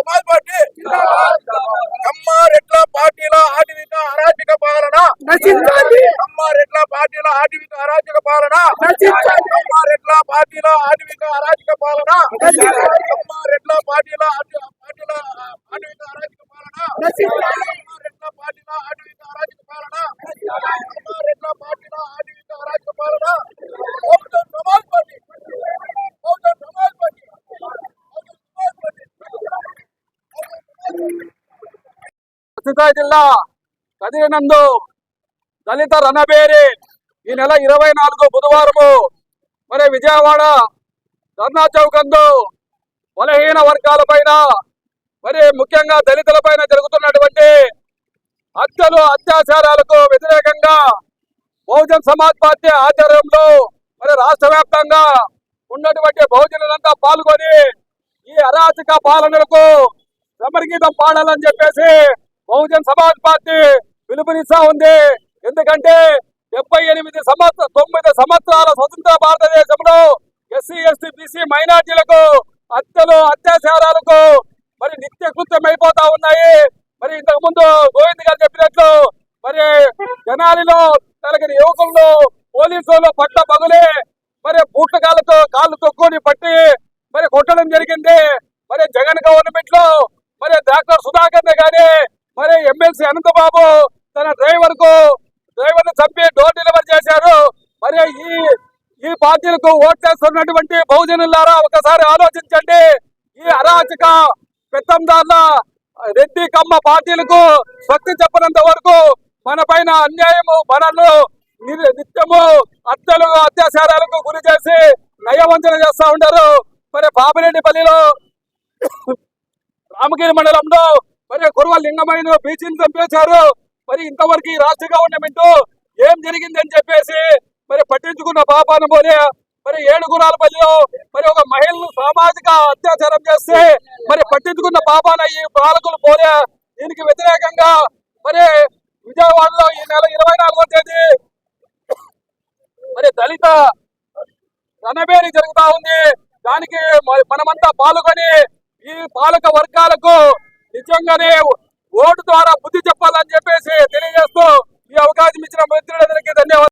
Samaj party. కమ్మారెడ్ల పార్టీల ఆటవిక అరాచక పాలన. కమ్మారెడ్ల పార్టీల ఆటవిక అరాచక పాలన. కమ్మారెడ్ల పార్టీల ఆటవిక అరాచక పాలన. కమ్మారెడ్ల పార్టీల పార్టీల ఆటవిక అరాచక పాలన నశించాలి కమ్మారెడ్ల పార్టీల ఆటవిక అరాచక పాలన కమ్మారెడ్ల పార్టీల ఆటవిక అరాచక పాలన Bahujan Samaj party Bahujan Samaj party Bahujan Samaj party Satyasai జిల్లా కదిరినందు దళిత రణబేరి ఈ నెల ఇరవై నాలుగు బుధవారము మరి విజయవాడ ధర్నా చౌకందు బలహీన వర్గాల పైన మరి ముఖ్యంగా దళితుల పైన జరుగుతున్నటువంటి హత్యలు అత్యాచారాలకు వ్యతిరేకంగా బహుజన్ సమాజ్ పార్టీ ఆధ్వర్యంలో మరి రాష్ట్ర వ్యాప్తంగా ఉన్నటువంటి బహుజనులంతా పాల్గొని ఈ అరాచక పాలనలకు సమర్గీతం పాడాలని చెప్పేసి బహుజన్ సమాజ్ పార్టీ పిలుపునిస్తా ఉంది. ఎందుకంటే డెబ్బై ఎనిమిది సంవత్సర తొమ్మిది సంవత్సరాల స్వతంత్ర భారతదేశంలో ఎస్సీ ఎస్టీ బీసీ మైనార్టీలకు హత్యలు అత్యాచారాలకు మరి నిత్య కృత్యం అయిపోతా ఉన్నాయి. మరి ఇంతకు ముందు గోవింద్ గారు చెప్పినట్లు మరి జనాలిలో తలగిన యువకుల్లో పోలీసులు పట్ల పగులే మరి బూట్ల కాళ్ళతో కాళ్ళు తొక్కుని పట్టి మరి కొట్టడం జరిగింది. మరి జగన్ గవర్నమెంట్లో మరి డాక్టర్ సుధాకర్ గాని మరి ఎమ్మెల్సీ అనంతబాబు తన డ్రైవర్కు డ్రైవర్ను చంపి డోర్ డెలివరీ చేశారు. మరి ఈ ఈ పార్టీలకు ఓట్ చేస్తున్నటువంటి బహుజనులారా ఒకసారి ఆలోచించండి. ఈ అరాచక పెత్తందారుల రెడ్డి కమ్మ పార్టీలకు శక్తి చెప్పనంత వరకు మన పైన అన్యాయము మనల్ని నిత్యము హత్యలు అత్యాచారాలకు గురి చేసి నయవంచన చేస్తా ఉంటారు మరి బాబిరెడ్డిపల్లిలో రామగిరి మండలంలో మరి కుర్వ లింగమైన బీచీని చంపేశారు. మరి ఇంతవరకు ఈ రాష్ట్ర గవర్నమెంట్ ఏం జరిగిందని చెప్పేసి మరి పట్టించుకున్న పాపాను పోలే. మరి ఏడుగురాల పల్లిలో మరి ఒక మహిళను సామాజిక అత్యాచారం చేస్తే మరి పట్టించుకున్న పాపాన ఈ పాలకులు పోలే. దీనికి వ్యతిరేకంగా మరి విజయవాడలో ఈ నెల ఇరవై నాలుగో తేదీ మరి దళిత రణబేరి జరుగుతా ఉంది. దానికి మనమంతా పాల్గొని ఈ పాలక వర్గాలకు నిజంగానే ఓటు ద్వారా బుద్ధి చెప్పాలని చెప్పేసి తెలియజేస్తూ ఈ అవకాశం ఇచ్చిన మంత్రులందరికీ ధన్యవాదాలు.